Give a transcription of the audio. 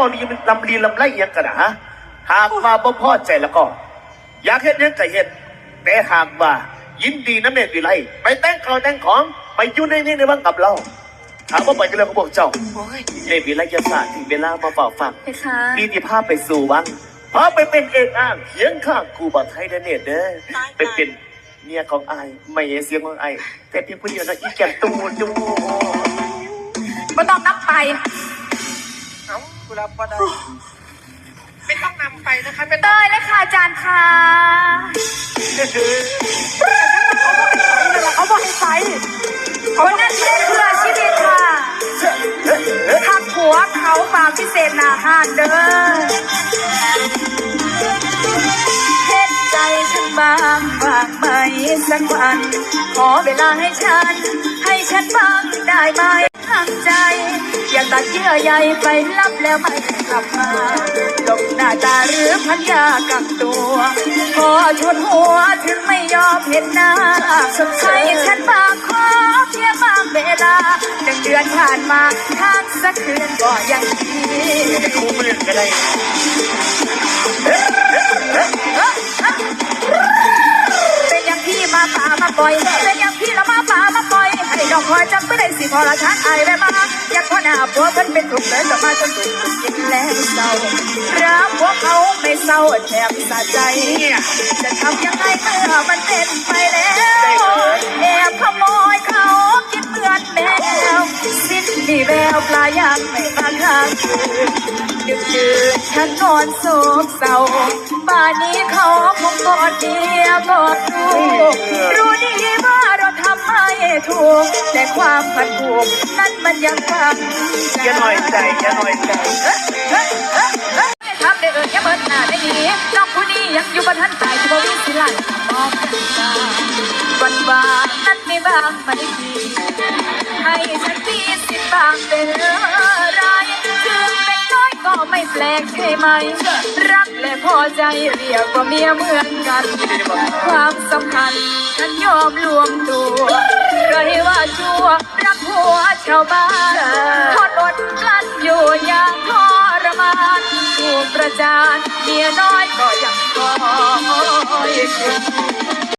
ว่ามีลำลีลำไรเอียงกันนะฮะหากว่าบ่พอใจแล้วก็ อยากเห็นยังก็เห็นแต่หากว่ายินดีนะเมธวิไลไปแต่งข้าวแต่งของไปอยู่ในนี้ในบ้างกับเราถามว่าไปกันเลยเขาบอกเจ้าโอ้ยเมธวิไลจะสาถึงเวลามาเฝ้าฟังเพคะมีที่พาไปสู่วังพาไปเป็นเอกอ้างเคียงข้างครูบาไทยเดเนตเด้อเป็นเป็นเมียของไอ้ายไม่ใช่เสียงของไอ้ายแต่เพียงผู้เดียวนะอีแก่นตูจูไม่ต้องนับไปเอ้า กูรับบ่ได้ไม่ต้องนำไปนะคะไม่เตต้องยเลยค่ะอาจารย์ค่ะเขาบอกให้ไปคนนั้นเล่นเพื่อชีวิตค่ะทักหัวเขาฝากพิเศษหนาหานเด้อเห็นใจฉันบ้างบ้างไหมสักวัน ขอเวลาให้ฉัน ให้ฉันบ้างได้ไหม ทางใจ อยากตัดเยื่อใยไปรับแล้วไม่กลับมาลบหน้าตาหรือพันยากับตัวพอชนหัวถึงไม่ยอมเห็นหน้าให้ฉันบางขอเพียงบางเวลาหนึ่งเดือนผ่านมาทางสักคืนก็ยังดีครูเรียก็ได้ พอละชันไอายได้มาอยากพอหน้าผัวเพิ่นเป็นถูกเลยจะมาจนถูกกินแล้วเศร้ารักพวกเขาไม่เศร้าแถมสะใจ จะทำยังไงเมื่อมันเป็นไปแล้วแอบขโมยเขากินเหมือนแมวสิ้นมีแววปลายังไม่มาข้างคืนดึกดื่นฉันนอนโศกเศร้าป่านนี้เขาคงกอดเดียกอดลูกรู้ดีว่าเราทำ่ถูกแต่ความผัดผูกนั้นมันยังฟังอย่าหน่อยใจอย่าหน่อยใจทับได้เอิญอย่เบิดหน้าได้หนีน้องผู้นี้ยังอยู่บนทันตายที่บ่มีสิลันมองกันตาวันวานนั้นมีบางไหมพี่ให้ฉันมีสิบางเป็นไรถึงเป็นน้อยก็ไม่แปลกใช่ไหม รักและพอใจเรียกว่าเมียเหมือนกัน ความสำคัญฉันยอมรวมตัว ใครว่าชั่วรักหัวชาวบ้านทนอดกลั้นอยู่อย่างทรมานถูกประจานเมียน้อยก็ยังคอยคืน